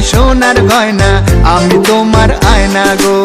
সোনার গয়না আমি তোমার আয়না গো।